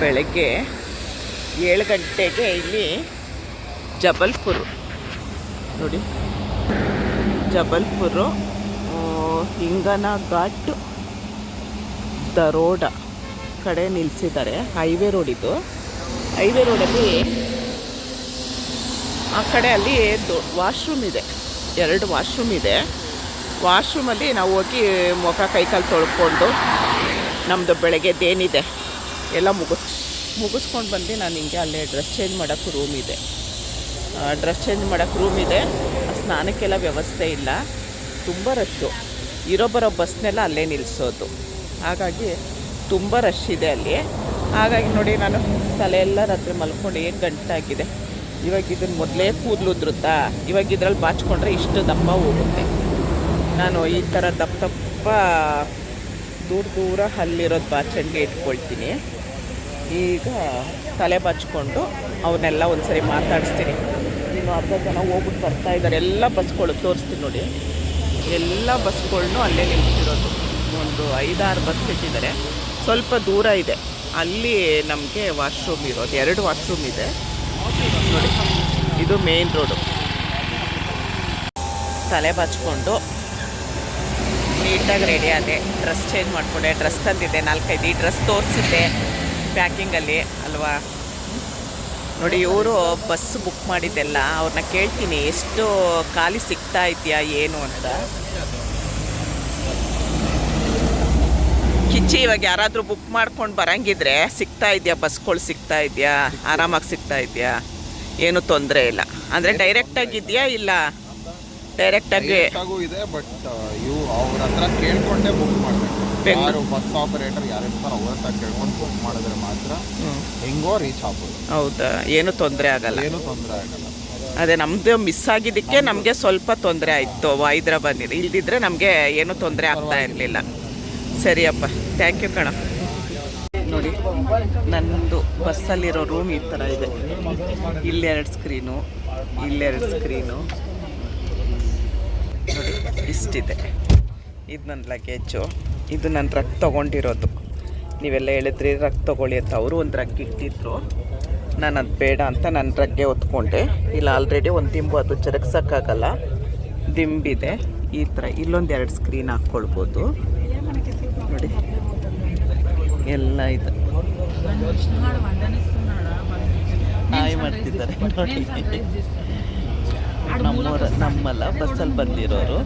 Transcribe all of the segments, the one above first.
ಬೆಳಗ್ಗೆ ಏಳು ಗಂಟೆಗೆ ಇಲ್ಲಿ ಜಬಲ್ಪುರ್. ನೋಡಿ. ಜಬಲ್ಪುರು ಹಿಂಗನ ಘಾಟ್ ದರೋಡ ಕಡೆ ನಿಲ್ಲಿಸಿದ್ದಾರೆ ಹೈವೇ ರೋಡ್ ಇದು. ಹೈವೇ ರೋಡಲ್ಲಿ ಆ ಕಡೆ ಅಲ್ಲಿ ವಾಶ್ರೂಮ್ ಇದೆ. ಎರಡು ವಾಶ್ರೂಮ್ ಇದೆ. ವಾಶ್ರೂಮಲ್ಲಿ ನಾವು ಹೋಗಿ ಮುಖ ಕೈಕಾಲು ತೊಳ್ಕೊಂಡು ನಮ್ಮದು ಬೆಳಗ್ಗೆದೇನಿದೆ ಎಲ್ಲ ಮುಗಿಸ್, ಮುಗಿಸ್ಕೊಂಡು ಬಂದು ನಾನು ಹಿಂಗೆ ಅಲ್ಲೇ ಡ್ರೆಸ್ ಚೇಂಜ್ ಮಾಡೋಕ್ಕೂ ರೂಮ್ ಇದೆ. ಡ್ರೆಸ್ ಚೇಂಜ್ ಮಾಡೋಕ್ಕೆ ರೂಮ್ ಇದೆ. ಸ್ನಾನಕ್ಕೆಲ್ಲ ವ್ಯವಸ್ಥೆ ಇಲ್ಲ. ತುಂಬ ರಶ್ಶು ಇರೋ ಬರೋ ಬಸ್ನೆಲ್ಲ ಅಲ್ಲೇ ನಿಲ್ಲಿಸೋದು ಹಾಗಾಗಿ ತುಂಬ ರಶ್ ಇದೆ ಅಲ್ಲಿ. ಹಾಗಾಗಿ ನೋಡಿ ನಾನು ತಲೆ ಎಲ್ಲ ರಾತ್ರಿ ಮಲ್ಕೊಂಡು ಏನು ಗಂಟಾಗಿದೆ. ಇವಾಗ ಇದನ್ನು ಮೊದಲೇ ಕೂದಲು ಉದ್ರುತ್ತಾ? ಇವಾಗ ಇದ್ರಲ್ಲಿ ಬಾಚ್ಕೊಂಡ್ರೆ ಇಷ್ಟು ದಪ್ಪ ಹೋಗುತ್ತೆ. ನಾನು ಈ ಥರ ದಪ್ಪ ದಪ್ಪ ದೂರ ದೂರ ಅಲ್ಲಿರೋದು ಬಾಚಣಿಗೆ ಇಟ್ಕೊಳ್ತೀನಿ. ಈಗ ತಲೆ ಬಚ್ಕೊಂಡು ಅವನ್ನೆಲ್ಲ ಒಂದ್ಸರಿ ಮಾತಾಡಿಸ್ತೀನಿ. ಇನ್ನು ಅರ್ಧ ಜನ ಹೋಗ್ಬಿಟ್ಟು ಬರ್ತಾ ಇದ್ದಾರೆ. ಎಲ್ಲ ಬಸ್ಗಳು ತೋರಿಸ್ತೀನಿ ನೋಡಿ. ಎಲ್ಲ ಬಸ್ಗಳನ್ನೂ ಅಲ್ಲೇ ನಿಲ್ಸಿರೋದು ಒಂದು ಐದಾರು ಬಸ್ ಇಟ್ಟಿದ್ದಾರೆ ಸ್ವಲ್ಪ ದೂರ ಇದೆ. ಅಲ್ಲಿ ನಮಗೆ ವಾಶ್ರೂಮ್ ಇರೋದು. ಎರಡು ವಾಶ್ರೂಮ್ ಇದೆ. ನೋಡಿ. ಇದು ಮೇನ್ ರೋಡು. ತಲೆ ಬಾಚ್ಕೊಂಡು ನೀಟಾಗಿ ರೆಡಿ ಆದೆ. ಡ್ರೆಸ್ ಚೇಂಜ್ ಮಾಡಿಕೊಂಡೆ. ಡ್ರೆಸ್ ತಂದಿದ್ದೆ. ನಾಲ್ಕೈದು ಡ್ರೆಸ್ ತೋರಿಸಿದ್ದೆ. ಪ್ಯಾಕಿಂಗಲ್ಲಿ ಅಲ್ವಾ? ನೋಡಿ, ಇವರು ಬಸ್ ಬುಕ್ ಮಾಡಿದ್ದೆಲ್ಲ ಅವ್ರನ್ನ ಕೇಳ್ತೀನಿ, ಎಷ್ಟು ಖಾಲಿ ಸಿಗ್ತಾ ಇದೆಯಾ, ಏನು ಅಂತ. ಕಿಚ್ಚಿ, ಇವಾಗ ಯಾರಾದರೂ ಬುಕ್ ಮಾಡ್ಕೊಂಡು ಬರಂಗಿದ್ರೆ, ಸಿಗ್ತಾ ಇದೆಯಾ ಬಸ್ಗಳು ಸಿಗ್ತಾ ಇದೆಯಾ, ಆರಾಮಾಗಿ ಸಿಗ್ತಾ ಇದೆಯಾ? ಏನು ತೊಂದರೆ ಇಲ್ಲ. ಅಂದರೆ ಡೈರೆಕ್ಟಾಗಿದೆಯಾ ಇಲ್ಲ? ಡೈರೆಕ್ಟಾಗಿ ಆಗೂ ಇದೆ ಬಟ್ ಇವು ಅವ್ರ ಹತ್ರ ಕೇಳ್ಕೊಂಡೇ ಬುಕ್ ಮಾಡಬೇಕು. ಯಾರು ಬಸ್ ಆಪರೇಟರ್ ಯಾರು ಇರ್ತಾರೋ ಅವ್ರ ಹತ್ರ ಕೇಳ್ಕೊಂಡು ಬುಕ್ ಮಾಡಿದ್ರೆ ಮಾತ್ರ ಹೆಂಗೋ ರೀಚ್ ಆಗ್ಬೋದು. ಹೌದಾ? ಏನು ತೊಂದರೆ ಆಗಲ್ಲ. ಏನು ತೊಂದರೆ ಆಗಲ್ಲ. ಅದೇ ನಮ್ಮದು ಮಿಸ್ ಆಗಿದ್ದಕ್ಕೆ ನಮಗೆ ಸ್ವಲ್ಪ ತೊಂದರೆ ಆಯಿತು ಹೈದ್ರಾಬಾದ್ ಇಲ್ದಿದ್ರೆ ನಮಗೆ ಏನು ತೊಂದರೆ ಆಗ್ತಾ ಇರಲಿಲ್ಲ. ಸರಿಯಪ್ಪ ಥ್ಯಾಂಕ್ ಯು ಕಣ. ನೋಡಿ ನನ್ನದು ಬಸ್ಸಲ್ಲಿರೋ ರೂಮ್ ಈ ಥರ ಇದೆ. ಇಲ್ಲೆರಡು ಸ್ಕ್ರೀನು ಇಲ್ಲೆರಡು ಸ್ಕ್ರೀನು ನೋಡಿ ಇಷ್ಟಿದೆ ಇದು. ನನ್ನ ಲಗೇಜು ಇದು ನನ್ನ ರಗ್ ತೊಗೊಂಡಿರೋದು. ನೀವೆಲ್ಲ ಹೇಳಿದ್ರಿ ರಗ್ ತೊಗೊಳ್ಳಿ ಅಂತ. ಅವರು ಒಂದು ರಗ್ ಇಟ್ಟಿದ್ರು. ನಾನು ಅದು ಬೇಡ ಅಂತ ನನ್ನ ರಗ್ಗೆ ಹೊತ್ಕೊಂಡೆ. ಇಲ್ಲ ಆಲ್ರೆಡಿ ಒಂದು ದಿಂಬು ಅದು ಜರಗ್ಸೋಕ್ಕಾಗಲ್ಲ. ದಿಂಬಿದೆ. ಈ ಥರ ಇಲ್ಲೊಂದು ಎರಡು ಸ್ಕ್ರೀನ್ ಹಾಕ್ಕೊಳ್ಬೋದು ನೋಡಿ. ಎಲ್ಲ ಇದು. ಹಾಯ್ ಮಾಡ್ತಿದ್ದಾರೆ ನೋಡಿ. ನಮ್ಮೂರ ನಮ್ಮಲ್ಲ ಬಸ್ಸಲ್ಲಿ ಬಂದಿರೋರು.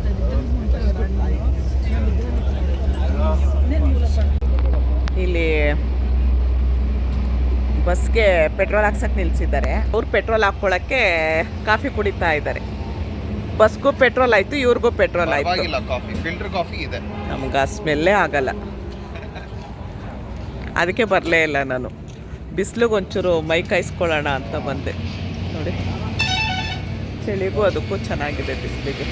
ಇಲ್ಲಿ ಬಸ್ಗೆ ಪೆಟ್ರೋಲ್ ಹಾಕ್ಸಕ್ಕೆ ನಿಲ್ಸಿದ್ದಾರೆ. ಅವ್ರು ಪೆಟ್ರೋಲ್ ಹಾಕ್ಕೊಳ್ಳೋಕ್ಕೆ ಕಾಫಿ ಕುಡಿತಾ ಇದ್ದಾರೆ. ಬಸ್ಗೂ ಪೆಟ್ರೋಲ್ ಆಯಿತು ಇವ್ರಿಗೂ ಪೆಟ್ರೋಲ್ ಆಯಿತು. ನಮ್ಗೆ ಆ ಸ್ಮೆಲ್ಲೇ ಆಗಲ್ಲ. ಅದಕ್ಕೆ ಬರಲೇ ಇಲ್ಲ ನಾನು. ಬಿಸಿಲಿಗೆ ಒಂಚೂರು ಮೈ ಕಾಯಿಸ್ಕೊಳ್ಳೋಣ ಅಂತ ಬಂದೆ. ಚಳಿಗೂ ಅದಕ್ಕೂ ಚೆನ್ನಾಗಿದೆ ಬಿಸಿಲಿಗೆ.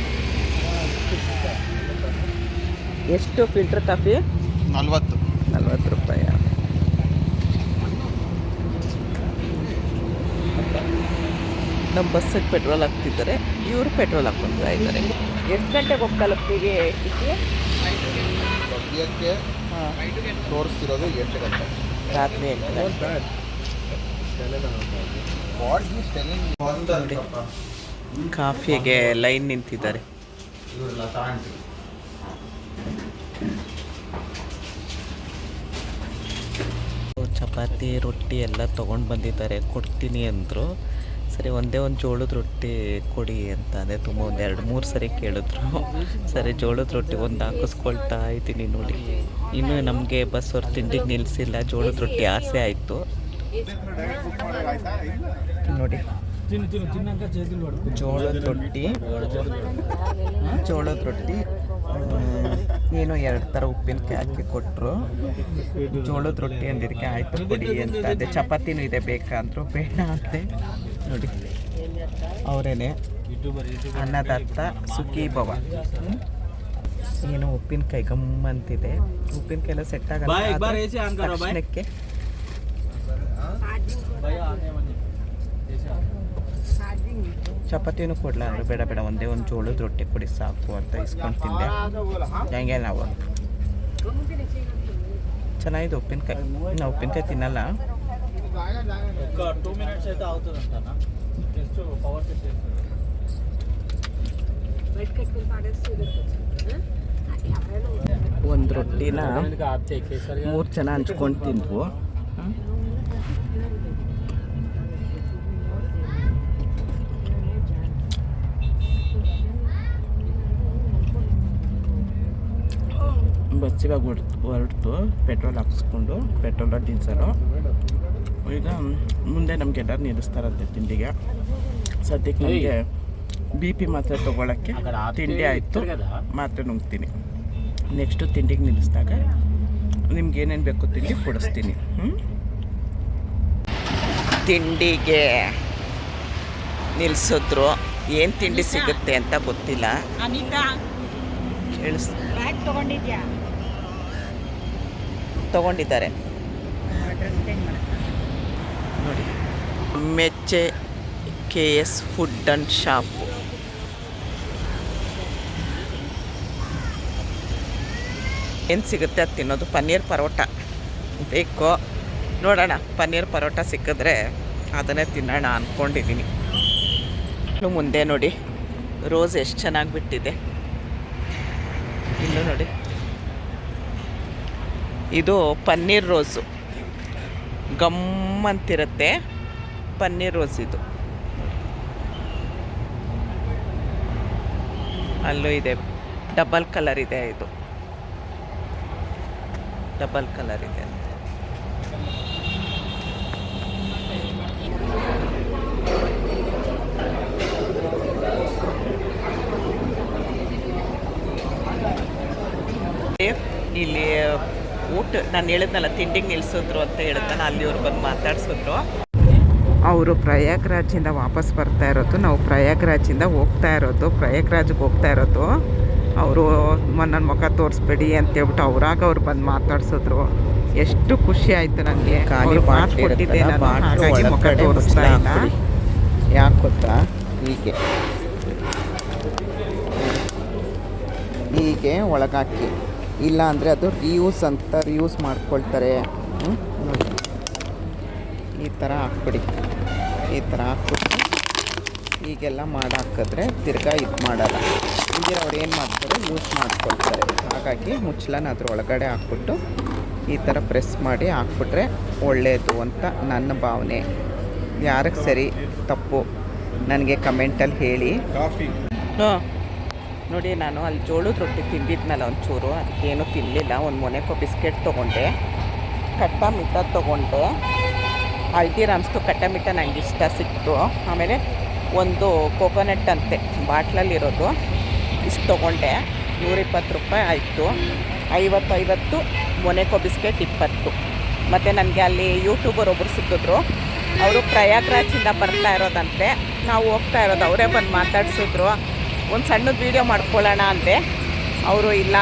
ಎಷ್ಟು ಫಿಲ್ಟರ್ ಕಾಫಿ? ನಲ್ವತ್ತು. ನಲ್ವತ್ತು ರೂಪಾಯಿ. ನಮ್ಮ ಬಸ್ಸಿಗೆ ಪೆಟ್ರೋಲ್ ಹಾಕ್ತಿದ್ದಾರೆ ಇವರು ಪೆಟ್ರೋಲ್ ಹಾಕ್ಕೊಳ್ತಾ ಇದ್ದಾರೆ. ಎಷ್ಟು ಗಂಟೆಗೆ ಹೋಗಿ ಸದ್ಯಕ್ಕೆ ಹಾಂ. ತೋರಿಸ್ತಿರೋದು ಎಂಟು ಗಂಟೆ. ರಾತ್ರಿ ಎಂಟು ಗಂಟೆ. ಕಾಫಿಗೆ ಲೈನ್ ನಿಂತಿದ್ದಾರೆ. ಚಪಾತಿ ರೊಟ್ಟಿ ಎಲ್ಲ ತೊಗೊಂಡು ಬಂದಿದ್ದಾರೆ. ಕೊಡ್ತೀನಿ ಅಂದರು. ಸರಿ ಒಂದೇ ಒಂದು ಜೋಳದ ರೊಟ್ಟಿ ಕೊಡಿ ಅಂತ ಅದೇ ತುಂಬ ಒಂದು ಎರಡು ಮೂರು ಸರಿ ಕೇಳಿದ್ರು. ಸರಿ ಜೋಳದ ರೊಟ್ಟಿ ಒಂದು ಹಾಕಿಸ್ಕೊಳ್ತಾ ಇದ್ದೀನಿ ನೋಡಿ. ಇನ್ನೂ ನಮಗೆ ಬಸ್ ಅವ್ರ ತಿಂಡಿಗೆ ನಿಲ್ಲಿಸಿಲ್ಲ ಜೋಳದ ರೊಟ್ಟಿ ಆಸೆ ಆಯಿತು. ನೋಡಿ. ಜೋಳದ ರೊಟ್ಟಿ. ಜೋಳದ ರೊಟ್ಟಿ. ಏನೋ ಎರಡು ಥರ ಉಪ್ಪಿನಕಾಯಿ ಹಾಕಿ ಕೊಟ್ಟರು ಜೋಳದ ರೊಟ್ಟಿ ಅಂದಿದ್ದಕ್ಕೆ ಆಯಿತು ಕೊಡಿ ಅಂತ. ಅದೇ ಚಪಾತಿನೂ ಇದೆ ಬೇಕಾ ಅಂದರು ಬೇಡ ಅಂತೆ ನೋಡಿ. ಅವರೇನೆ. ಅನ್ನದತ್ತ ಸುಖಿ ಭವ ಏನು ಏನೋ ಉಪ್ಪಿನಕಾಯಿ ಗಮ್ಮಂತಿದೆ ಉಪ್ಪಿನಕಾಯಿ ಎಲ್ಲ ಸೆಟ್ ಆಗಲ್ಲ. ತಕ್ಷಣಕ್ಕೆ ಚಪಾತಿನೂ ಕೊಡಲ ಅಂದ್ರೆ. ಬೇಡ ಬೇಡ, ಒಂದೇ ಒಂದು ಜೋಳದ ರೊಟ್ಟಿ ಕೊಡಿ ಸಾಕು ಅಂತ ಇಸ್ಕೊಂಡು ತಿಂದೆ. ಹೆಂಗೆ ನಾವು ಚೆನ್ನಾಗಿದೆ ಉಪ್ಪಿನಕಾಯಿ. ನಾವು ಉಪ್ಪಿನಕಾಯಿ ತಿನ್ನಲ್ಲ. ಒಂದು ರೊಟ್ಟಿನ ಮೂರು ಜನ ಹಂಚ್ಕೊಂಡು ತಿಂದ್ವು ಬಸ್ಸಿಗೆ ಹೊರ್ತು ಹೊರಡ್ತು ಪೆಟ್ರೋಲ್ ಹಾಕಿಸ್ಕೊಂಡು ಪೆಟ್ರೋಲು ಡೀಸಲು. ಈಗ ಮುಂದೆ ನಮಗೆಲ್ಲರೂ ನಿಲ್ಲಿಸ್ತಾರಂತೆ ತಿಂಡಿಗೆ. ಸದ್ಯಕ್ಕೆ ನನಗೆ ಬಿ ಪಿ ಮಾತ್ರೆ ತೊಗೊಳಕ್ಕೆ ತಿಂಡಿ ಆಯಿತು. ಮಾತ್ರ ನುಂಗ್ತೀನಿ. ನೆಕ್ಸ್ಟು ತಿಂಡಿಗೆ ನಿಲ್ಲಿಸಿದಾಗ ನಿಮ್ಗೆ ಏನೇನು ಬೇಕು ತಿಂಡಿ ಕೊಡಿಸ್ತೀನಿ. ಹ್ಞೂ ತಿಂಡಿಗೆ ನಿಲ್ಲಿಸಿದ್ರು ಏನು ತಿಂಡಿ ಸಿಗುತ್ತೆ ಅಂತ ಗೊತ್ತಿಲ್ಲ. ಕೇಳಿಸ್ ತಗೊಂಡಿದ್ದಾರೆ. ನೋಡಿ. ಮೆಚ್ಚೆ K S food and shop. ಏನು ಸಿಗುತ್ತೆ ಅದು ತಿನ್ನೋದು? ಪನ್ನೀರ್ ಪರೋಟ. ಬೇಕು? ನೋಡೋಣ. ಪನ್ನೀರ್ ಪರೋಟ ಸಿಕ್ಕಿದ್ರೆ ಅದನ್ನೇ ತಿನ್ನೋಣ ಅಂದ್ಕೊಂಡಿದ್ದೀನಿ ಮುಂದೆ ನೋಡಿ. ರೋಸ್ ಎಷ್ಟು ಚೆನ್ನಾಗಿ ಬಿಟ್ಟಿದೆ. ಇಲ್ಲೂ ನೋಡಿ. ಇದು ಪನ್ನೀರ್ ರೋಸು. ಗಮ್ ಅಂತಿರುತ್ತೆ ಪನ್ನೀರ್ ರೋಸ್ ಇದು. ಅಲ್ಲೂ ಇದೆ. ಡಬಲ್ ಕಲರ್ ಇದೆ ಇದು. ಡಬಲ್ ಕಲರ್ ಇದೆ. ಇಲ್ಲಿ ಊಟ ನಾನು ಹೇಳಿದ್ನಲ್ಲ ತಿಂಡಿಗೆ ನಿಲ್ಸಿದ್ರು ಅಂತ ಹೇಳಿದ್ನಲ್ಲ ಅಲ್ಲಿವ್ರು ಬಂದು ಮಾತಾಡ್ಸಿದ್ರು. ಅವರು ಪ್ರಯಾಗ್ರಾಜಿಂದ ವಾಪಸ್ ಬರ್ತಾ ಇರೋದು ನಾವು ಪ್ರಯಾಗ್ರಾಜಿಂದ ಹೋಗ್ತಾ ಇರೋದು ಪ್ರಯಾಗ್ರಾಜ್ಗೆ ಹೋಗ್ತಾ ಇರೋದು. ಅವರು ನನ್ನ ಮುಖ ತೋರಿಸ್ಬೇಡಿ ಅಂತೇಳ್ಬಿಟ್ಟು ಅವ್ರಾಗ ಅವ್ರು ಬಂದು ಮಾತಾಡ್ಸಿದ್ರು. ಎಷ್ಟು ಖುಷಿ ಆಯಿತು ನನಗೆ ಖಾಲಿ ಮಾತು ಕೊಟ್ಟಿದ್ದೆ ನಾನು ಹಾಗಾಗಿ ಮುಖ ತೋರಿಸ್ತಾ ಇಲ್ಲ. ಯಾಕೆ ಗೊತ್ತಾ ಹೀಗೆ. ಹೀಗೆ ಒಳಗಾಕಿ. ಇಲ್ಲ ಅಂದರೆ ಅದು ರಿಯೂಸ್ ಅಂತ ರಿಯೂಸ್ ಮಾಡ್ಕೊಳ್ತಾರೆ? ನೋಡಿ ಈ ಥರ ಹಾಕ್ಬಿಡಿ. ಈ ಥರ ಹಾಕ್ಬಿಟ್ಟು ಹೀಗೆಲ್ಲ ಮಾಡಿ ಹಾಕಿದ್ರೆ ತಿರ್ಗಾ ಇದು ಮಾಡಲ್ಲ. ಇಲ್ಲಿ ಅವ್ರು ಏನು ಮಾಡ್ತಾರೆ? ಯೂಸ್ ಮಾಡ್ಕೊಳ್ತಾರೆ. ಹಾಗಾಗಿ ಮುಚ್ಚಲನ್ನ ಅದ್ರ ಒಳಗಡೆ ಹಾಕ್ಬಿಟ್ಟು ಈ ಥರ ಪ್ರೆಸ್ ಮಾಡಿ ಹಾಕ್ಬಿಟ್ರೆ ಒಳ್ಳೆಯದು ಅಂತ ನನ್ನ ಭಾವನೆ. ಯಾರಿಗೆ ಸರಿ? ತಪ್ಪು. ನನಗೆ ಕಮೆಂಟಲ್ಲಿ ಹೇಳಿ. ಕಾಫಿ. ಹಾಂ. ನೋಡಿ, ನಾನು ಅಲ್ಲಿ ಜೋಳದ ರೊಟ್ಟಿ ತಿಂದಿದ್ನಲ್ಲ ಒಂಚೂರು. ಅದಕ್ಕೇನು ತಿನ್ನಲಿಲ್ಲ ಒಂದು ಮೊನೆಕೋ ಬಿಸ್ಕೆಟ್ ತೊಗೊಂಡೆ. ಕಟ್ಟ ಮಿಠ ತೊಗೊಂಡೆ. ಹಲ್ದಿರಾಮ್ಸ್ದು ಕಟ್ಟ ಮಿಠ ನಂಗೆ ಇಷ್ಟ ಸಿಕ್ತು. ಆಮೇಲೆ ಒಂದು ಕೋಕೋನಟ್ ಅಂತೆ, ಬಾಟ್ಲಲ್ಲಿರೋದು. ಇಷ್ಟು ತೊಗೊಂಡೆ. ನೂರಿಪ್ಪತ್ತು ರೂಪಾಯಿ ಆಯಿತು. ಐವತ್ತು ಐವತ್ತು ಮೊನೆಕೋ ಬಿಸ್ಕೆಟ್ ಇಪ್ಪತ್ತು. ಮತ್ತು ನನಗೆ ಅಲ್ಲಿ ಯೂಟ್ಯೂಬರ್ ಒಬ್ಬರು ಸಿಕ್ಕಿದ್ರು. ಅವರು ಪ್ರಯಾಗ್ರಾಜಿಂದ ಬರ್ತಾ ಇರೋದಂತೆ. ನಾವು ಹೋಗ್ತಾ ಇರೋದು. ಅವರೇ ಬಂದು ಮಾತಾಡ್ಸಿದ್ರು. ಒಂದು ಸಣ್ಣದ ವೀಡಿಯೋ ಮಾಡ್ಕೊಳ್ಳೋಣ ಅಂತೆ ಅವರು ಇಲ್ಲ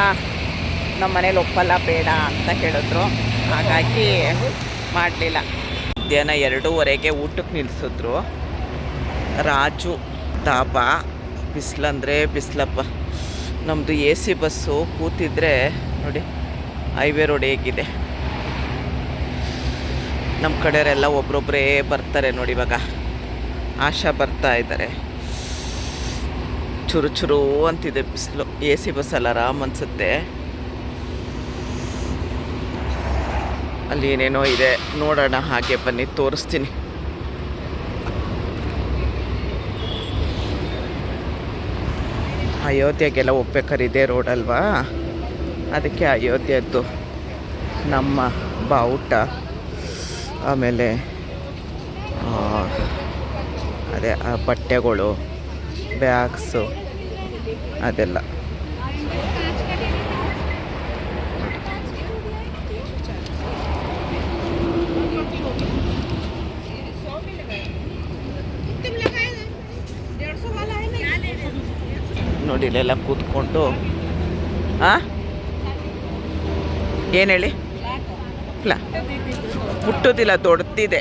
ನಮ್ಮ ಮನೇಲಿ ಒಪ್ಪಲ್ಲ, ಬೇಡ ಅಂತ ಹೇಳಿದ್ರು. ಹಾಗಾಗಿ ಮಾಡಲಿಲ್ಲ. ಮಧ್ಯಾಹ್ನ ಎರಡೂವರೆಗೆ ಊಟಕ್ಕೆ ನಿಲ್ಲಿಸಿದ್ರು ರಾಜು ದಾಬಾ ಬಿಸಿಲಂದರೆ ಬಿಸಿಲಪ್ಪ. ನಮ್ಮದು ಎ ಸಿ ಬಸ್ಸು, ಕೂತಿದ್ರೆ ನೋಡಿ, ಹೈವೇ ರೋಡ್ ಹೇಗಿದೆ. ನಮ್ಮ ಕಡೆಯವರೆಲ್ಲ ಒಬ್ರೊಬ್ಬರೇ ಬರ್ತಾರೆ ನೋಡಿ ಇವಾಗ. ಆಶಾ ಬರ್ತಾ ಇದ್ದಾರೆ. ಚುರು ಚುರು ಅಂತಿದೆ. ಬಿಸಿಲು ಎ ಸಿ ಬಸ್ಸಲ್ಲಿ ಆರಾಮ್ ಅನಿಸುತ್ತೆ. ಅಲ್ಲಿ ಏನೇನೋ ಇದೆ, ನೋಡೋಣ, ಹಾಗೆ ಬನ್ನಿ, ತೋರಿಸ್ತೀನಿ. ಅಯೋಧ್ಯೆಗೆಲ್ಲ ಹೋಗ್ಬೇಕಾದ್ರೆ ಇದೇ ರೋಡ್ ಅಲ್ವಾ? ಅದಕ್ಕೆ ಅಯೋಧ್ಯೆದ್ದು ನಮ್ಮ ಬಾವುಟ. ಆಮೇಲೆ ಅದೇ, ಆ ಬಟ್ಟೆಗಳು. ಬ್ಯಾಗ್ಸು ಅದೆಲ್ಲ. ನೋಡಿ ಇಲ್ಲೆಲ್ಲ ಕೂತ್ಕೊಂಡು. ಹಾಂ ಏನು ಹೇಳಿ? ಇಲ್ಲ. ಪುಟ್ಟದಿಲ್ಲ ದೊಡ್ಡದಿದೆ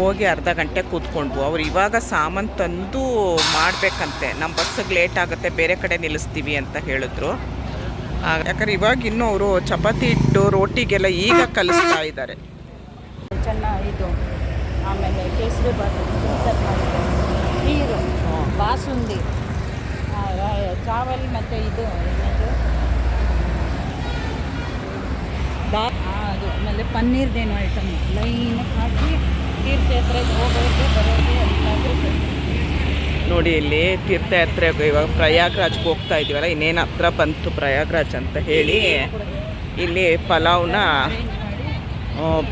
ಹೋಗಿ ಅರ್ಧ ಗಂಟೆ ಕೂತ್ಕೊಂಡ್ವು. ಅವ್ರು ಇವಾಗ ಸಾಮಾನು ತಂದು ಮಾಡಬೇಕಂತೆ. ನಮ್ಮ ಬಸ್ಸಿಗೆ ಲೇಟ್ ಆಗುತ್ತೆ ಬೇರೆ ಕಡೆ ನಿಲ್ಲಿಸ್ತೀವಿ ಅಂತ ಹೇಳಿದ್ರು. ಯಾಕಂದ್ರೆ ಇವಾಗ ಇನ್ನು ಅವರು ಚಪಾತಿ ಇಟ್ಟು ರೋಟಿಗೆಲ್ಲ ಈಗ ಕಲಿಸ್ತಾ ಇದ್ದಾರೆ. ಚೆನ್ನಾಗಿ ಇದು ಆಮೇಲೆ ಕೇಸರಿ ಬಾತು ನೀರು ಬಾಸುಂದಿ ಚಾವಲ್ ಮತ್ತು ಇದು ಏನದು ದಾ ಆ, ಅದು ಆಮೇಲೆ ಪನ್ನೀರ್ದೇನು ಐಟಮ್ ಲೈನ್ ಹಾಕಿ ತೀರ್ಥಯಾತ್ರೆಗೆ ಹೋಗೋದು ಬರೋದು ಎಲ್ಲಾದರೂ ನೋಡಿ, ಇಲ್ಲಿ ತೀರ್ಥಯಾತ್ರೆಗೆ ಇವಾಗ ಪ್ರಯಾಗ್ರಾಜ್ಗೆ ಹೋಗ್ತಾ ಇದೀವಲ್ಲ ಇನ್ನೇನು ಹತ್ರ ಬಂತು ಪ್ರಯಾಗ್ರಾಜ್ ಅಂತ ಹೇಳಿ. ಇಲ್ಲಿ ಪಲಾವ್ನ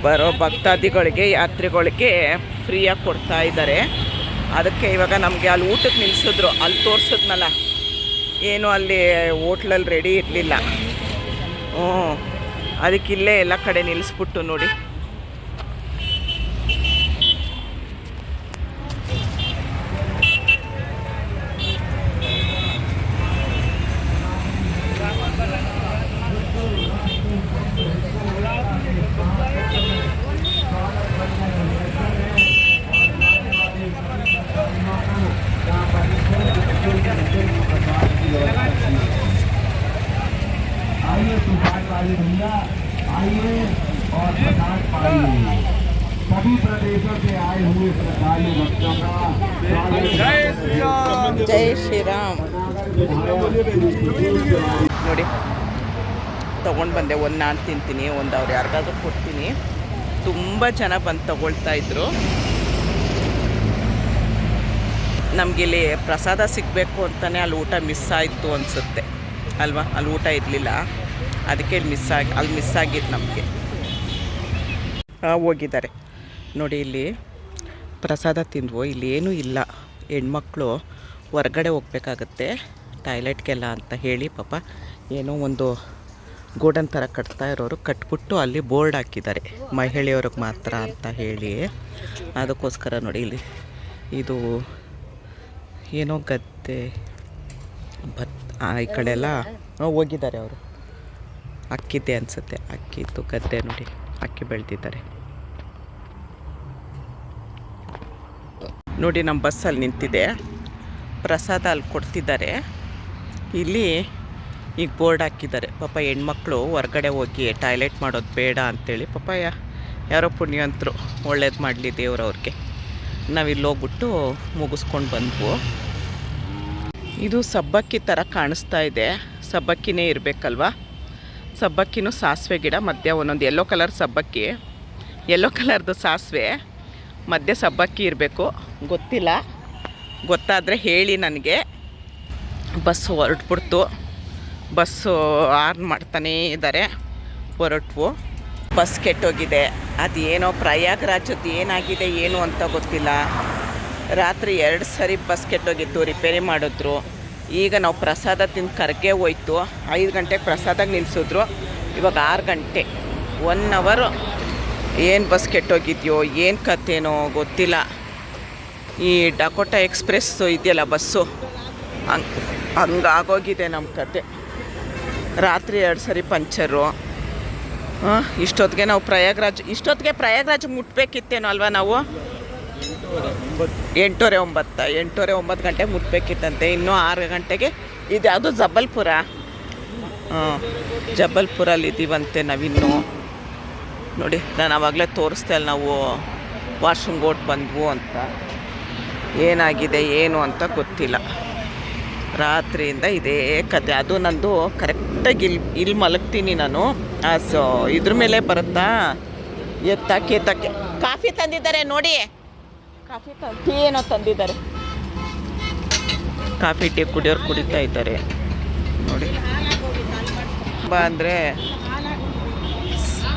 ಬರೋ ಭಕ್ತಾದಿಗಳಿಗೆ, ಯಾತ್ರಿಗಳಿಗೆ ಫ್ರೀಯಾಗಿ ಕೊಡ್ತಾ ಇದ್ದಾರೆ. ಅದಕ್ಕೆ ಇವಾಗ ನಮಗೆ ಅಲ್ಲಿ ಊಟಕ್ಕೆ ನಿಲ್ಲಿಸಿದ್ರು ಅಲ್ಲಿ ತೋರಿಸಿದ್ನಲ್ಲ. ಏನು ಅಲ್ಲಿ ಹೋಟ್ಲಲ್ಲಿ ರೆಡಿ ಇರಲಿಲ್ಲ. ಹ್ಞೂ ಅದಕ್ಕೆ ಇಲ್ಲೇ ಎಲ್ಲ ಕಡೆ ನಿಲ್ಲಿಸ್ಬಿಟ್ಟು ನೋಡಿ. ಶ್ರೀರಾಮ್. ನೋಡಿ, ತೊಗೊಂಡು ಬಂದೆ. ಒಂದು ನಾನು ತಿಂತೀನಿ, ಒಂದು ಅವ್ರು ಯಾರಿಗಾದ್ರೂ ಕೊಡ್ತೀನಿ. ತುಂಬ ಜನ ಬಂದು ತಗೊಳ್ತಾ ಇದ್ರು. ನಮಗಿಲ್ಲಿ ಪ್ರಸಾದ ಸಿಗಬೇಕು ಅಂತಲೇ ಅಲ್ಲಿ ಊಟ ಮಿಸ್ ಆಯಿತು ಅನಿಸುತ್ತೆ. ಅಲ್ವಾ? ಅಲ್ಲಿ ಊಟ ಇರಲಿಲ್ಲ. ಅದಕ್ಕೆ ಮಿಸ್ ಆಗಿ, ಅಲ್ಲಿ ಮಿಸ್ ಆಗಿತ್ತು ನಮಗೆ. ಹೋಗಿದ್ದಾರೆ. ನೋಡಿ ಇಲ್ಲಿ ಪ್ರಸಾದ ತಿಂದ್ವು. ಇಲ್ಲಿ ಏನೂ ಇಲ್ಲ. ಹೆಣ್ಮಕ್ಳು ಹೊರ್ಗಡೆ ಹೋಗ್ಬೇಕಾಗತ್ತೆ. ಟಾಯ್ಲೆಟ್ಗೆಲ್ಲ ಅಂತ ಹೇಳಿ ಪಾಪ ಏನೋ ಒಂದು ಗೋಡನ್ ಥರ ಕಟ್ತಾ ಇರೋರು ಕಟ್ಬಿಟ್ಟು ಅಲ್ಲಿ ಬೋರ್ಡ್ ಹಾಕಿದ್ದಾರೆ. ಮಹಿಳೆಯವ್ರಿಗೆ ಮಾತ್ರ ಅಂತ ಹೇಳಿ. ಅದಕ್ಕೋಸ್ಕರ ನೋಡಿ ಇಲ್ಲಿ ಇದು ಏನೋ ಗದ್ದೆ ಭತ್ ಈ ಕಡೆ ಎಲ್ಲ ಹೋಗಿದ್ದಾರೆ ಅವರು. ಅಕ್ಕಿದ್ದೆ ಅನಿಸುತ್ತೆ. ಅಕ್ಕಿದ್ದು ಗದ್ದೆ ನೋಡಿ, ಅಕ್ಕಿ ಬೆಳೆದಿದ್ದಾರೆ. ನೋಡಿ, ನಮ್ಮ ಬಸ್ಸಲ್ಲಿ ನಿಂತಿದೆ. ಪ್ರಸಾದ ಅಲ್ಲಿ ಕೊಡ್ತಿದ್ದಾರೆ. ಇಲ್ಲಿ ಈಗ ಬೋರ್ಡ್ ಹಾಕಿದ್ದಾರೆ. ಪಾಪ ಹೆಣ್ಮಕ್ಳು ಹೊರಗಡೆ ಹೋಗಿ ಟಾಯ್ಲೆಟ್ ಮಾಡೋದು ಬೇಡ ಅಂತೇಳಿ. ಪಾಪ ಯಾರೋ ಪುಣ್ಯವಂತರು ಒಳ್ಳೇದು ಮಾಡಲಿ ದೇವ್ರವ್ರಿಗೆ ನಾವಿಲ್ಲಿ ಹೋಗ್ಬಿಟ್ಟು ಮುಗಿಸ್ಕೊಂಡು ಬಂದ್ವು. ಇದು ಸಬ್ಬಕ್ಕಿ ಥರ ಕಾಣಿಸ್ತಾ ಇದೆ. ಸಬ್ಬಕ್ಕಿನೇ ಇರಬೇಕಲ್ವಾ? ಸಬ್ಬಕ್ಕಿನೂ ಸಾಸಿವೆ ಗಿಡ, ಮಧ್ಯ ಒಂದೊಂದು ಯೆಲ್ಲೋ ಕಲರ್ ಸಬ್ಬಕ್ಕಿ. ಯೆಲ್ಲೋ ಕಲರ್ದು ಸಾಸಿವೆ, ಮಧ್ಯೆ ಸಬ್ಬಕ್ಕಿ ಇರಬೇಕು. ಗೊತ್ತಿಲ್ಲ. ಗೊತ್ತಾದರೆ ಹೇಳಿ ನನಗೆ. ಬಸ್ ಹೊರಟ್ಬಿಡ್ತು. ಬಸ್ಸು ಆರ್ನ್ ಮಾಡ್ತಾನೇ ಇದ್ದಾರೆ. ಹೊರಟ್ವು. ಬಸ್ ಕೆಟ್ಟೋಗಿದೆ. ಅದೇನೋ ಪ್ರಯಾಗ್ರಾಜದ್ದು ಏನಾಗಿದೆ, ಏನು ಅಂತ ಗೊತ್ತಿಲ್ಲ. ರಾತ್ರಿ ಎರಡು ಸರಿ ಬಸ್ ಕೆಟ್ಟೋಗಿತ್ತು, ರಿಪೇರಿ ಮಾಡಿದ್ರು. ಈಗ ನಾವು ಪ್ರಸಾದ ತಿಂದು ಕರ್ಗೆ ಹೋಯ್ತು. ಐದು ಗಂಟೆಗೆ ಪ್ರಸಾದಾಗ ನಿಲ್ಲಿಸಿದ್ರು ಇವಾಗ ಆರು ಗಂಟೆ. ಒನ್ ಅವರು ಏನು ಬಸ್ ಕೆಟ್ಟೋಗಿದೆಯೋ, ಏನು ಕತ್ತೇನೋ ಗೊತ್ತಿಲ್ಲ. ಈ ಡಕೋಟ ಎಕ್ಸ್ಪ್ರೆಸ್ ಇದೆಯಲ್ಲ ಬಸ್ಸು? ಹಂಗೆ, ಹಂಗಾಗೋಗಿದೆ ನಮ್ಮ ಕತೆ. ರಾತ್ರಿ ಎರಡು ಸರಿ ಪಂಚರು. ಹಾಂ ಇಷ್ಟೊತ್ತಿಗೆ ನಾವು ಪ್ರಯಾಗ್ರಾಜ್ ಇಷ್ಟೊತ್ತಿಗೆ ಪ್ರಯಾಗ್ರಾಜ್ ಮುಟ್ಬೇಕಿತ್ತೇನೋ ಅಲ್ವಾ ನಾವು? ಎಂಟೂವರೆ ಒಂಬತ್ತ, ಎಂಟೂವರೆ ಒಂಬತ್ತು ಗಂಟೆ ಮುಟ್ಬೇಕಿತ್ತಂತೆ. ಇನ್ನೂ ಆರು ಗಂಟೆಗೆ ಇದು ಯಾವುದು, ಜಬಲ್ಪುರ? ಹಾಂ ಜಬಲ್ಪುರಲ್ಲಿ ಇದ್ದೀವಂತೆ ನಾವಿನ್ನು. ನೋಡಿ, ನಾನು ಆವಾಗಲೇ ತೋರಿಸ್ತೇ ಅಲ್ಲಿ ನಾವು ವಾಶ್ರೂಮ್ಗೆ ಓಟ್ ಬಂದ್ವು ಅಂತ. ಏನಾಗಿದೆ, ಏನು ಅಂತ ಗೊತ್ತಿಲ್ಲ. ರಾತ್ರಿಯಿಂದ ಇದೇ ಕತೆ. ಅದು ನಂದು ಕರೆಕ್ಟಾಗಿ ಇಲ್ಲಿ ಇಲ್ಲಿ ಮಲಗ್ತೀನಿ ನಾನು. ಆ, ಸೊ, ಇದ್ರ ಮೇಲೆ ಬರುತ್ತಾ? ಎತ್ತಾಕೆ ಎತ್ತಕ್ಕೆ. ಕಾಫಿ ತಂದಿದ್ದಾರೆ, ನೋಡಿ. ಕಾಫಿ ತ, ಏನೋ ತಂದಿದ್ದಾರೆ. ಕಾಫಿ ಟೀ ಕುಡಿಯೋರು ಕುಡಿತಾ ಇದ್ದಾರೆ. ನೋಡಿ. ಬಾ ಅಂದರೆ,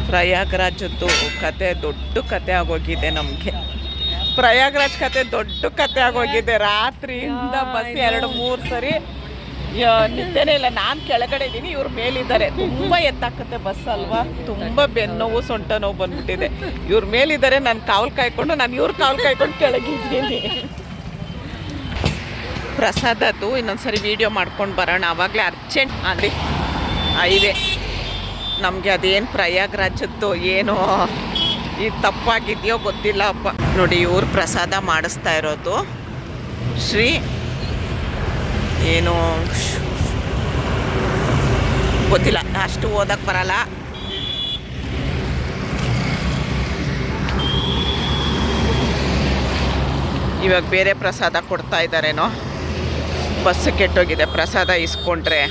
ಪ್ರಯಾಗ್ರಾಜದ್ದು ಕತೆ, ದೊಡ್ಡ ಕತೆ ಆಗೋಗಿದೆ ನಮಗೆ. ಪ್ರಯಾಗ್ರಾಜ್ ಕತೆ ದೊಡ್ಡ ಕತೆ ಆಗೋಗಿದೆ. ರಾತ್ರಿಯಿಂದ ಬಸ್ ಎರಡು ಮೂರು ಸರಿ ನಿದ್ದೆನೇ ಇಲ್ಲ. ನಾನು ಕೆಳಗಡೆ ಇದ್ದೀನಿ ಇವ್ರು ಮೇಲಿದ್ದಾರೆ. ತುಂಬ ಎತ್ತಾಕತ್ತೆ ಬಸ್ ಅಲ್ವಾ? ತುಂಬ ಬೆನ್ನೋವು ಸೊಂಟ ನೋವು ಬಂದ್ಬಿಟ್ಟಿದೆ. ಇವ್ರ ಮೇಲಿದ್ದಾರೆ ನಾನು ಕಾವಲು ಕಾಯ್ಕೊಂಡು ನಾನು ಇವ್ರ ಕಾವಲು ಕಾಯ್ಕೊಂಡು ಕೆಳಗಿದ್ದೀನಿ. ಪ್ರಸಾದದ್ದು ಇನ್ನೊಂದ್ಸರಿ ವಿಡಿಯೋ ಮಾಡ್ಕೊಂಡು ಬರೋಣ. ಆವಾಗಲೇ ಅರ್ಜೆಂಟ್ ಅಲ್ಲಿ ಹೈವೇ ನಮಗೆ ಅದೇನು ಪ್ರಯಾಗ್ರಾಜದ್ದು ಏನೋ ಇದು ತಪ್ಪಾಗಿದೆಯೋ ಗೊತ್ತಿಲ್ಲ ಅಪ್ಪ. ನೋಡಿ, ಇವ್ರು ಪ್ರಸಾದ ಮಾಡಿಸ್ತಾ ಇರೋದು. ಶ್ರೀ ಏನು ಗೊತ್ತಿಲ್ಲ, ಅಷ್ಟು ಓದಕ್ಕೆ ಬರಲ್ಲ. ಇವಾಗ ಬೇರೆ ಪ್ರಸಾದ ಕೊಡ್ತಾ ಇದ್ದಾರೇನೋ? ಬಸ್ ಕೆಟ್ಟೋಗಿದೆ, ಪ್ರಸಾದ ಇಸ್ಕೊಂಡ್ರೆ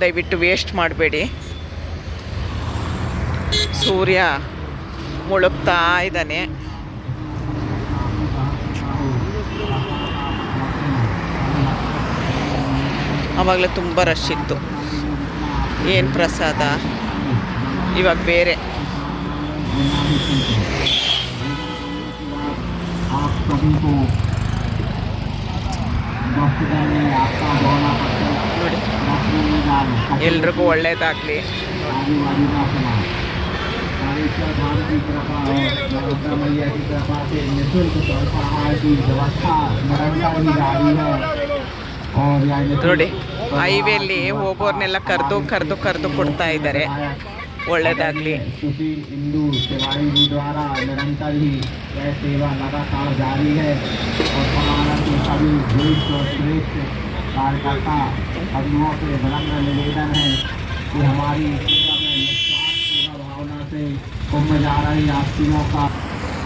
ದಯವಿಟ್ಟು ವೇಸ್ಟ್ ಮಾಡಬೇಡಿ. ಸೂರ್ಯ ಮುಳುಗ್ತಾ ಇದ್ದಾನೆ. ಆವಾಗಲೇ ತುಂಬ ರಶ್ ಇತ್ತು. ಏನು ಪ್ರಸಾದ? ಇವಾಗ ಬೇರೆ. ನೋಡಿ ಎಲ್ರಿಗೂ ಒಳ್ಳೇದಾಗಲಿ. ನೋಡಿ ಹೈವೇಲಿ ಹೋಗೋರ್ನೆಲ್ಲ ಕರೆದು ಕರೆದು ಕರೆದು ಕೊಡ್ತಾ ಇದ್ದಾರೆ ಒಳ್ಳೇದಾಗಲಿ सुशील इंदू तिवारी जी द्वारा निरंतर ही यह सेवा लगातार जारी है और हमारा के सभी ज्येष्ठ और श्रेष्ठ कार्यकर्ता बंधुओं से विनम्र निवेदन है कि हमारी सेवा में निस्वार्थ सेवा भावना से कुंभ जा रही यात्रियों का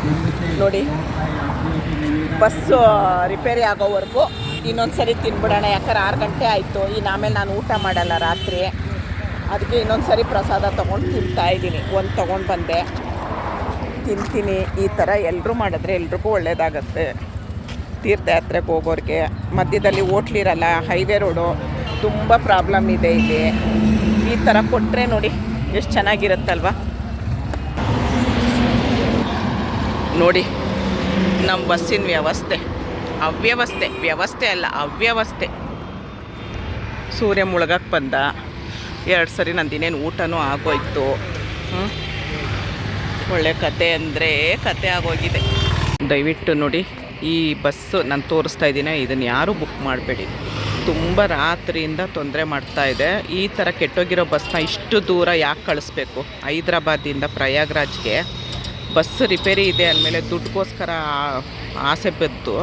कुंभ से ನೋಡಿ. लौट रहे यात्रियों से निवेदन ಬಸ್ಸು ರಿಪೇರಿ ಆಗೋವರೆಗೂ ಇನ್ನೊಂದು ಸರಿ ತಿನ್ಬಿಡೋಣ, ಯಾಕಂದ್ರೆ ಆರು ಗಂಟೆ ಆಯಿತು. ಇನ್ನು ಆಮೇಲೆ ನಾನು ಊಟ ಮಾಡಲ್ಲ ರಾತ್ರಿ. ಅದಕ್ಕೆ ಇನ್ನೊಂದು ಸರಿ ಪ್ರಸಾದ ತೊಗೊಂಡು ತಿಂತಾ ಇದ್ದೀನಿ. ಒಂದು ತೊಗೊಂಡು ಬಂದೆ. ತಿಂತೀನಿ. ಈ ಥರ ಎಲ್ಲರೂ ಮಾಡಿದ್ರೆ ಎಲ್ರಿಗೂ ಒಳ್ಳೆಯದಾಗತ್ತೆ ತೀರ್ಥಯಾತ್ರೆಗೆ ಹೋಗೋರಿಗೆ. ಮಧ್ಯದಲ್ಲಿ ಹೋಟ್ಲಿರಲ್ಲ ಹೈವೇ ರೋಡು. ತುಂಬ ಪ್ರಾಬ್ಲಮ್ ಇದೆ ಇಲ್ಲಿ. ಈ ಥರ ಕೊಟ್ಟರೆ ನೋಡಿ, ಎಷ್ಟು ಚೆನ್ನಾಗಿರುತ್ತಲ್ವ? ನೋಡಿ, ನಮ್ಮ ಬಸ್ಸಿನ ವ್ಯವಸ್ಥೆ. ಅವ್ಯವಸ್ಥೆ, ವ್ಯವಸ್ಥೆ ಅಲ್ಲ, ಅವ್ಯವಸ್ಥೆ. ಸೂರ್ಯ ಮುಳುಗಕ್ಕೆ ಬಂದ. ಎರಡು ಸರಿ ನಂದಿನೇನು ಊಟನೂ ಆಗೋಯ್ತು. ಒಳ್ಳೆ ಕತೆ ಅಂದರೆ ಕತೆ ಆಗೋಗಿದೆ. ದಯವಿಟ್ಟು ನೋಡಿ, ಈ ಬಸ್ಸು ನಾನು ತೋರಿಸ್ತಾ ಇದ್ದೀನಿ? ಇದನ್ನು ಯಾರೂ ಬುಕ್ ಮಾಡಬೇಡಿ. ತುಂಬ ರಾತ್ರಿಯಿಂದ ತೊಂದರೆ ಮಾಡ್ತಾ ಇದೆ. ಈ ಥರ ಕೆಟ್ಟೋಗಿರೋ ಬಸ್ನ ಇಷ್ಟು ದೂರ ಯಾಕೆ ಕಳಿಸ್ಬೇಕು? ಹೈದ್ರಾಬಾದಿಂದ ಪ್ರಯಾಗ್ರಾಜ್ಗೆ. ಬಸ್ ರಿಪೇರಿ ಇದೆ ಅಂದಮೇಲೆ ದುಡ್ಡುಗೋಸ್ಕರ ಆಸೆ ಬಿದ್ದು.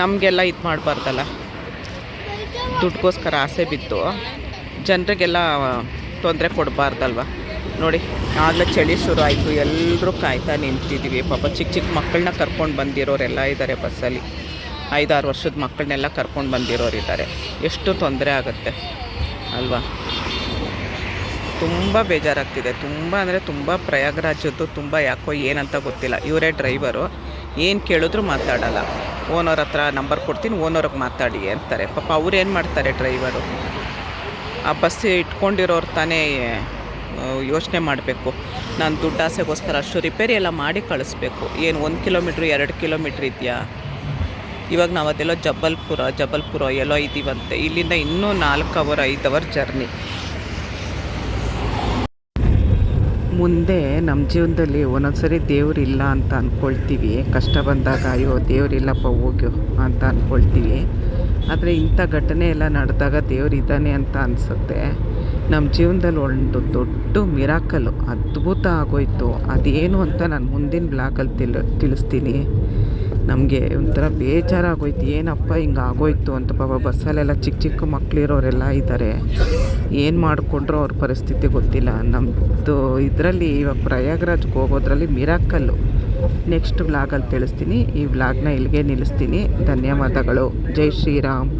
ನಮಗೆಲ್ಲ ಇದು ಮಾಡಬಾರ್ದಲ್ಲ. ದುಡ್ಡುಗೋಸ್ಕರ ಆಸೆ ಬಿದ್ದು ಜನರಿಗೆಲ್ಲ ತೊಂದರೆ ಕೊಡಬಾರ್ದಲ್ವ? ನೋಡಿ, ಆಗಲೇ ಚಳಿ ಶುರು ಆಯಿತು ಎಲ್ಲರೂ ಕಾಯ್ತಾ ನಿಂತಿದ್ದೀವಿ ಪಾಪ ಚಿಕ್ಕ ಚಿಕ್ಕ ಮಕ್ಕಳನ್ನ ಕರ್ಕೊಂಡು ಬಂದಿರೋರೆಲ್ಲ ಇದ್ದಾರೆ ಬಸ್ಸಲ್ಲಿ. ಐದಾರು ವರ್ಷದ ಮಕ್ಕಳನ್ನೆಲ್ಲ ಕರ್ಕೊಂಡು ಬಂದಿರೋರು ಇದ್ದಾರೆ ಎಷ್ಟು ತೊಂದರೆ ಆಗುತ್ತೆ, ಅಲ್ವಾ? ತುಂಬ ಬೇಜಾರಾಗ್ತಿದೆ. ತುಂಬ ಅಂದರೆ ತುಂಬ ಪ್ರಯಾಗರಾಜದ್ದು, ತುಂಬ ಯಾಕೋ ಏನಂತ ಗೊತ್ತಿಲ್ಲ. ಇವರೇ ಡ್ರೈವರು, ಏನು ಕೇಳಿದ್ರು ಮಾತಾಡಲ್ಲ. ಓನರ್ ಹತ್ರ ನಂಬರ್ ಕೊಡ್ತೀನಿ ಓನರ್ಗೆ ಮಾತಾಡಿ ಅಂತಾರೆ. ಪಾಪ ಅವ್ರು ಏನು ಮಾಡ್ತಾರೆ ಡ್ರೈವರು ಆ ಬಸ್ ಇಟ್ಕೊಂಡಿರೋರು ತಾನೇ ಯೋಚನೆ ಮಾಡಬೇಕು. ನಾನು ದುಡ್ಡು ಆಸೆಗೋಸ್ಕರ ಅಷ್ಟು ರಿಪೇರಿ ಎಲ್ಲ ಮಾಡಿ ಕಳಿಸ್ಬೇಕು. ಏನು ಒಂದು ಕಿಲೋಮೀಟ್ರ್ ಎರಡು ಕಿಲೋಮೀಟ್ರ್ ಇದೆಯಾ? ಇವಾಗ ನಾವು ಅದೆಲ್ಲೋ ಜಬಲ್ಪುರ ಜಬಲ್ಪುರ ಎಲ್ಲೋ ಇದ್ದೀವಂತೆ ಇಲ್ಲಿಂದ ಇನ್ನೂ ನಾಲ್ಕು ಅವರ್ ಐದು ಅವರ್ ಜರ್ನಿ ಮುಂದೆ ನಮ್ಮ ಜೀವನದಲ್ಲಿ ಒಂದೊಂದ್ಸರಿ ದೇವರಿಲ್ಲ ಅಂತ ಅಂದ್ಕೊಳ್ತೀವಿ ಕಷ್ಟ ಬಂದಾಗ, ಅಯ್ಯೋ, ದೇವರಿಲ್ಲಪ್ಪ, ಹೋಗ್ಯೋ ಅಂತ ಅಂದ್ಕೊಳ್ತೀವಿ ಆದರೆ ಇಂಥ ಘಟನೆ ಎಲ್ಲ ನಡೆದಾಗ ದೇವರಿದ್ದಾನೆ ಅಂತ ಅನಿಸುತ್ತೆ. ನಮ್ಮ ಜೀವನದಲ್ಲಿ ಒಂದು ದೊಡ್ಡ ಮಿರಾಕಲು, ಅದ್ಭುತ ಆಗೋಯ್ತು. ಅದೇನು ಅಂತ ನಾನು ಮುಂದಿನ ಬ್ಲಾಗಲ್ಲಿ ತಿಳಿ ತಿಳಿಸ್ತೀನಿ. ನಮಗೆ ಒಂಥರ ಬೇಜಾರಾಗೋಯ್ತು. ಏನಪ್ಪ ಹಿಂಗೆ ಆಗೋಯ್ತು ಅಂತ. ಪಾಪ ಬಸ್ಸಲ್ಲೆಲ್ಲ ಚಿಕ್ಕ ಚಿಕ್ಕ ಮಕ್ಕಳಿರೋರೆಲ್ಲ ಇದ್ದಾರೆ ಏನು ಮಾಡಿಕೊಂಡ್ರು ಅವ್ರ ಪರಿಸ್ಥಿತಿ ಗೊತ್ತಿಲ್ಲ. ನಮ್ಮದು ಇದರಲ್ಲಿ ಇವಾಗ ಪ್ರಯಾಗ್ರಾಜ್ಗೆ ಹೋಗೋದ್ರಲ್ಲಿ ಮಿರಾಕಲ್ಲು ನೆಕ್ಸ್ಟ್ ವ್ಲಾಗಲ್ಲಿ ತಿಳಿಸ್ತೀನಿ. ಈ ವ್ಲಾಗ್ನ ಇಲ್ಲಿಗೆ ನಿಲ್ಲಿಸ್ತೀನಿ. ಧನ್ಯವಾದಗಳು. ಜೈ ಶ್ರೀರಾಮ್.